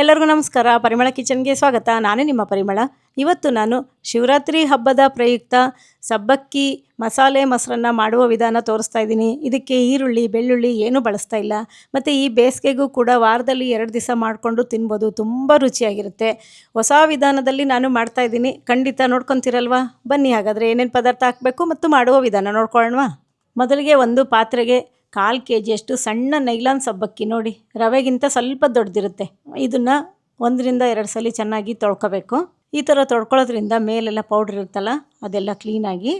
ಎಲ್ಲರಿಗೂ ನಮಸ್ಕಾರ. ಪರಿಮಳ ಕಿಚನ್ಗೆ ಸ್ವಾಗತ. ನಾನೇ ನಿಮ್ಮ ಪರಿಮಳ. ಇವತ್ತು ನಾನು ಶಿವರಾತ್ರಿ ಹಬ್ಬದ ಪ್ರಯುಕ್ತ ಸಬ್ಬಕ್ಕಿ ಮಸಾಲೆ ಮೊಸರನ್ನ ಮಾಡುವ ವಿಧಾನ ತೋರಿಸ್ತಾ ಇದ್ದೀನಿ. ಇದಕ್ಕೆ ಈರುಳ್ಳಿ, ಬೆಳ್ಳುಳ್ಳಿ ಏನೂ ಬಳಸ್ತಾ ಇಲ್ಲ. ಮತ್ತು ಈ ಬೇಸಿಗೆಗೂ ಕೂಡ ವಾರದಲ್ಲಿ ಎರಡು ದಿವಸ ಮಾಡಿಕೊಂಡು ತಿನ್ಬೋದು. ತುಂಬ ರುಚಿಯಾಗಿರುತ್ತೆ. ಹೊಸ ವಿಧಾನದಲ್ಲಿ ನಾನು ಮಾಡ್ತಾ ಇದ್ದೀನಿ. ಖಂಡಿತ ನೋಡ್ಕೊತೀರಲ್ವಾ? ಬನ್ನಿ ಹಾಗಾದರೆ ಏನೇನು ಪದಾರ್ಥ ಹಾಕಬೇಕು ಮತ್ತು ಮಾಡುವ ವಿಧಾನ ನೋಡ್ಕೊಳ್ಳೋಣವಾ? ಮೊದಲಿಗೆ ಒಂದು ಪಾತ್ರೆಗೆ ಕಾಲು ಕೆ ಜಿಯಷ್ಟು ಸಣ್ಣ ನೈಲಾನ್ ಸಬ್ಬಕ್ಕಿ ನೋಡಿ. ರವೆಗಿಂತ ಸ್ವಲ್ಪ ದೊಡ್ಡದಿರುತ್ತೆ. ಇದನ್ನು ಒಂದರಿಂದ ಎರಡು ಸಲ ಚೆನ್ನಾಗಿ ತೊಳ್ಕೊಬೇಕು. ಈ ಥರ ತೊಳ್ಕೊಳ್ಳೋದ್ರಿಂದ ಮೇಲೆಲ್ಲ ಪೌಡ್ರ್ ಇರುತ್ತಲ್ಲ, ಅದೆಲ್ಲ ಕ್ಲೀನಾಗಿ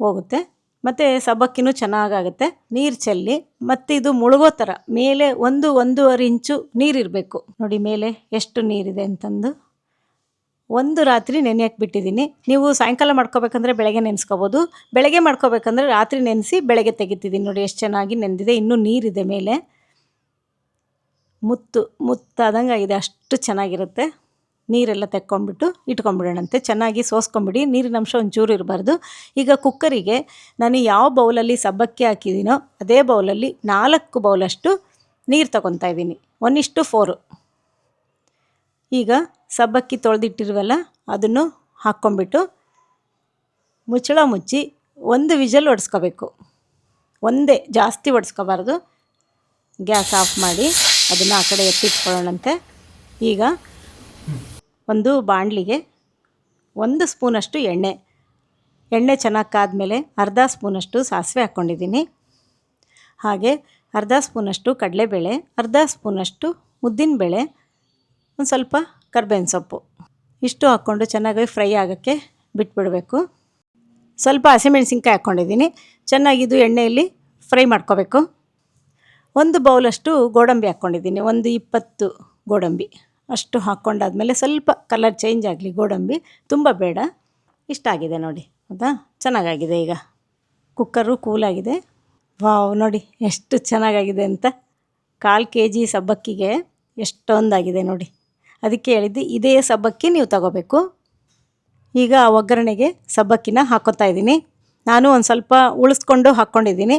ಹೋಗುತ್ತೆ. ಮತ್ತು ಸಬ್ಬಕ್ಕಿನೂ ಚೆನ್ನಾಗಾಗುತ್ತೆ. ನೀರು ಚೆಲ್ಲಿ, ಮತ್ತು ಇದು ಮುಳುಗೋ ಥರ ಮೇಲೆ ಒಂದು ಒಂದೂವರೆ ಇಂಚು ನೀರಿರಬೇಕು ನೋಡಿ ಮೇಲೆ ಎಷ್ಟು ನೀರಿದೆ ಅಂತಂದು. ಒಂದು ರಾತ್ರಿ ನೆನೆಯಕ್ಕೆ ಬಿಟ್ಟಿದ್ದೀನಿ. ನೀವು ಸಾಯಂಕಾಲ ಮಾಡ್ಕೋಬೇಕಂದ್ರೆ ಬೆಳಗ್ಗೆ ನೆನೆಸ್ಕೋಬೋದು. ಬೆಳಗ್ಗೆ ಮಾಡ್ಕೋಬೇಕಂದ್ರೆ ರಾತ್ರಿ ನೆನೆಸಿ ಬೆಳಗ್ಗೆ ತೆಗಿತಿದ್ದೀನಿ. ನೋಡಿ ಎಷ್ಟು ಚೆನ್ನಾಗಿ ನೆಂದಿದೆ. ಇನ್ನೂ ನೀರಿದೆ ಮೇಲೆ. ಮುತ್ತು ಮುತ್ತಾದಂಗೆ ಆಗಿದೆ ಅಷ್ಟು ಚೆನ್ನಾಗಿರುತ್ತೆ. ನೀರೆಲ್ಲ ತೆಕ್ಕೊಂಡ್ಬಿಟ್ಟು ಇಟ್ಕೊಂಡ್ಬಿಡೋಣಂತೆ. ಚೆನ್ನಾಗಿ ಸೋಸ್ಕೊಂಬಿಡಿ. ನೀರಿನ ಅಂಶ ಒಂಚೂರು ಇರಬಾರ್ದು. ಈಗ ಕುಕ್ಕರಿಗೆ ನಾನು ಯಾವ ಬೌಲಲ್ಲಿ ಸಬ್ಬಕ್ಕಿ ಹಾಕಿದ್ದೀನೋ ಅದೇ ಬೌಲಲ್ಲಿ ನಾಲ್ಕು ಬೌಲಷ್ಟು ನೀರು ತಗೊತಾ ಇದ್ದೀನಿ. ಒನ್ ಇಷ್ಟು ಫೋರು. ಈಗ ಸಬ್ಬಕ್ಕಿ ತೊಳೆದಿಟ್ಟಿರುವಲ್ಲ, ಅದನ್ನು ಹಾಕ್ಕೊಂಬಿಟ್ಟು ಮುಚ್ಚಳ ಮುಚ್ಚಿ ಒಂದು ವಿಜಲ್ ಹೊಡೆಸ್ಕೋಬೇಕು ಒಂದೇ, ಜಾಸ್ತಿ ಹೊಡೆಸ್ಕೋಬಾರ್ದು ಗ್ಯಾಸ್ ಆಫ್ ಮಾಡಿ ಅದನ್ನು ಆ ಕಡೆ ಎತ್ತಿಟ್ಕೊಳ್ಳೋಣಂತೆ. ಈಗ ಒಂದು ಬಾಣಲಿಗೆ ಒಂದು ಸ್ಪೂನಷ್ಟು ಎಣ್ಣೆ. ಎಣ್ಣೆ ಚೆನ್ನಾಗಿ ಕಾದಮೇಲೆ ಅರ್ಧ ಸ್ಪೂನಷ್ಟು ಸಾಸಿವೆ ಹಾಕ್ಕೊಂಡಿದ್ದೀನಿ. ಹಾಗೆ ಅರ್ಧ ಸ್ಪೂನಷ್ಟು ಕಡಲೆಬೇಳೆ, ಅರ್ಧ ಸ್ಪೂನಷ್ಟು ಉದ್ದಿನಬೇಳೆ, ಒಂದು ಸ್ವಲ್ಪ ಕರ್ಬೇವಿನ ಸೊಪ್ಪು. ಇಷ್ಟು ಹಾಕ್ಕೊಂಡು ಚೆನ್ನಾಗಿ ಫ್ರೈ ಆಗೋಕ್ಕೆ ಬಿಟ್ಬಿಡಬೇಕು. ಸ್ವಲ್ಪ ಹಸಿಮೆಣಸಿನ್ಕಾಯಿ ಹಾಕ್ಕೊಂಡಿದ್ದೀನಿ. ಚೆನ್ನಾಗಿದ್ದು ಎಣ್ಣೆಯಲ್ಲಿ ಫ್ರೈ ಮಾಡ್ಕೋಬೇಕು. ಒಂದು ಬೌಲಷ್ಟು ಗೋಡಂಬಿ ಹಾಕ್ಕೊಂಡಿದ್ದೀನಿ. ಒಂದು ಇಪ್ಪತ್ತು ಗೋಡಂಬಿ. ಅಷ್ಟು ಹಾಕ್ಕೊಂಡಾದಮೇಲೆ ಸ್ವಲ್ಪ ಕಲರ್ ಚೇಂಜ್ ಆಗಲಿ ಗೋಡಂಬಿ. ತುಂಬ ಬೇಡ. ಇಷ್ಟ ಆಗಿದೆ ನೋಡಿ. ಹೌದಾ? ಚೆನ್ನಾಗಾಗಿದೆ ಈಗ. ಕುಕ್ಕರು ಕೂಲಾಗಿದೆ. ವಾವ್, ನೋಡಿ ಎಷ್ಟು ಚೆನ್ನಾಗಾಗಿದೆ ಅಂತ. ಕಾಲು ಕೆ ಜಿ ಸಬ್ಬಕ್ಕಿಗೆ ಎಷ್ಟೊಂದಾಗಿದೆ ನೋಡಿ. ಅದಕ್ಕೆ ಹೇಳಿದ್ದು, ಇದೇ ಸಬ್ಬಕ್ಕಿ ನೀವು ತಗೋಬೇಕು. ಈಗ ಒಗ್ಗರಣೆಗೆ ಸಬ್ಬಕ್ಕಿನ ಹಾಕೋತಾ ಇದ್ದೀನಿ. ನಾನು ಒಂದು ಸ್ವಲ್ಪ ಉಳಿಸ್ಕೊಂಡು ಹಾಕ್ಕೊಂಡಿದ್ದೀನಿ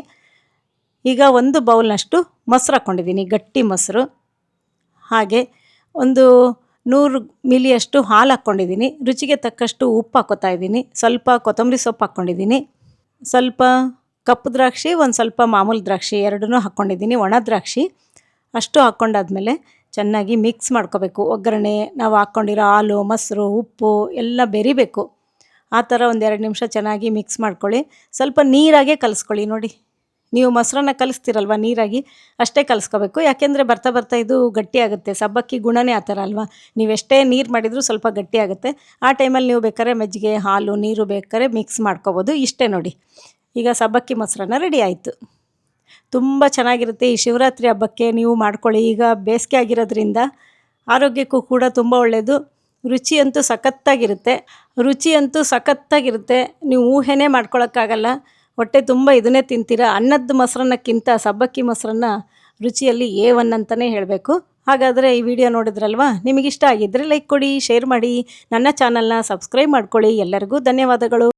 ಈಗ ಒಂದು ಬೌಲ್ನಷ್ಟು ಮೊಸರು ಹಾಕ್ಕೊಂಡಿದ್ದೀನಿ ಗಟ್ಟಿ ಮೊಸರು. ಹಾಗೆ ಒಂದು ನೂರು ಮಿಲಿಯಷ್ಟು ಹಾಲು ಹಾಕ್ಕೊಂಡಿದ್ದೀನಿ ರುಚಿಗೆ ತಕ್ಕಷ್ಟು ಉಪ್ಪು ಹಾಕೋತಾ ಇದ್ದೀನಿ. ಸ್ವಲ್ಪ ಕೊತ್ತಂಬರಿ ಸೊಪ್ಪು ಹಾಕ್ಕೊಂಡಿದ್ದೀನಿ ಸ್ವಲ್ಪ ಕಪ್ಪು ದ್ರಾಕ್ಷಿ, ಒಂದು ಸ್ವಲ್ಪ ಮಾಮೂಲು ದ್ರಾಕ್ಷಿ, ಎರಡನ್ನೂ ಹಾಕ್ಕೊಂಡಿದ್ದೀನಿ ಒಣ ದ್ರಾಕ್ಷಿ. ಅಷ್ಟು ಹಾಕ್ಕೊಂಡಾದ್ಮೇಲೆ ಚೆನ್ನಾಗಿ ಮಿಕ್ಸ್ ಮಾಡ್ಕೋಬೇಕು. ಒಗ್ಗರಣೆ, ನಾವು ಹಾಕ್ಕೊಂಡಿರೋ ಹಾಲು, ಮೊಸರು, ಉಪ್ಪು ಎಲ್ಲ ಬೆರಿಬೇಕು. ಆ ಥರ ಒಂದು ಎರಡು ನಿಮಿಷ ಚೆನ್ನಾಗಿ ಮಿಕ್ಸ್ ಮಾಡ್ಕೊಳ್ಳಿ. ಸ್ವಲ್ಪ ನೀರಾಗೆ ಕಲಿಸ್ಕೊಳ್ಳಿ ನೋಡಿ. ನೀವು ಮೊಸರನ್ನ ಕಲಿಸ್ತೀರಲ್ವ ನೀರಾಗಿ? ಅಷ್ಟೇ ಕಲಿಸ್ಕೋಬೇಕು. ಯಾಕೆಂದರೆ ಬರ್ತಾ ಬರ್ತಾ ಇದು ಗಟ್ಟಿಯಾಗುತ್ತೆ ಸಬ್ಬಕ್ಕಿ ಗುಣನೇ ಆ ಥರ ಅಲ್ವಾ? ನೀವೆಷ್ಟೇ ನೀರು ಮಾಡಿದರೂ ಸ್ವಲ್ಪ ಗಟ್ಟಿಯಾಗುತ್ತೆ ಆ ಟೈಮಲ್ಲಿ ನೀವು ಬೇಕಾದ್ರೆ ಮಜ್ಜಿಗೆ, ಹಾಲು, ನೀರು ಬೇಕಾದ್ರೆ ಮಿಕ್ಸ್ ಮಾಡ್ಕೋಬೋದು. ಇಷ್ಟೇ ನೋಡಿ. ಈಗ ಸಬ್ಬಕ್ಕಿ ಮೊಸರನ್ನ ರೆಡಿ ಆಯಿತು. ತುಂಬ ಚೆನ್ನಾಗಿರುತ್ತೆ ಈ ಶಿವರಾತ್ರಿ ಹಬ್ಬಕ್ಕೆ ನೀವು ಮಾಡ್ಕೊಳ್ಳಿ. ಈಗ ಬೇಸಿಗೆ ಆಗಿರೋದ್ರಿಂದ ಆರೋಗ್ಯಕ್ಕೂ ಕೂಡ ತುಂಬ ಒಳ್ಳೆಯದು ರುಚಿ ಅಂತೂ ಸಖತ್ತಾಗಿರುತ್ತೆ. ರುಚಿ ಅಂತೂ ಸಖತ್ತಾಗಿರುತ್ತೆ. ನೀವು ಊಹೆನೇ ಮಾಡ್ಕೊಳಕ್ಕಾಗಲ್ಲ. ಹೊಟ್ಟೆ ತುಂಬ ಇದನ್ನೇ ತಿಂತೀರ? ಅನ್ನದ ಮೊಸರನ್ನಕ್ಕಿಂತ ಸಬ್ಬಕ್ಕಿ ಮೊಸರನ್ನ ರುಚಿಯಲ್ಲಿ ಎ ಒನ್ ಅಂತಲೇ ಹೇಳಬೇಕು. ಹಾಗಾದರೆ ಈ ವಿಡಿಯೋ ನೋಡಿದ್ರಲ್ವಾ? ನಿಮಗಿಷ್ಟ ಆಗಿದ್ದರೆ ಲೈಕ್ ಕೊಡಿ ಶೇರ್ ಮಾಡಿ. ನನ್ನ ಚಾನಲ್ನ ಸಬ್ಸ್ಕ್ರೈಬ್ ಮಾಡ್ಕೊಳ್ಳಿ. ಎಲ್ಲರಿಗೂ ಧನ್ಯವಾದಗಳು.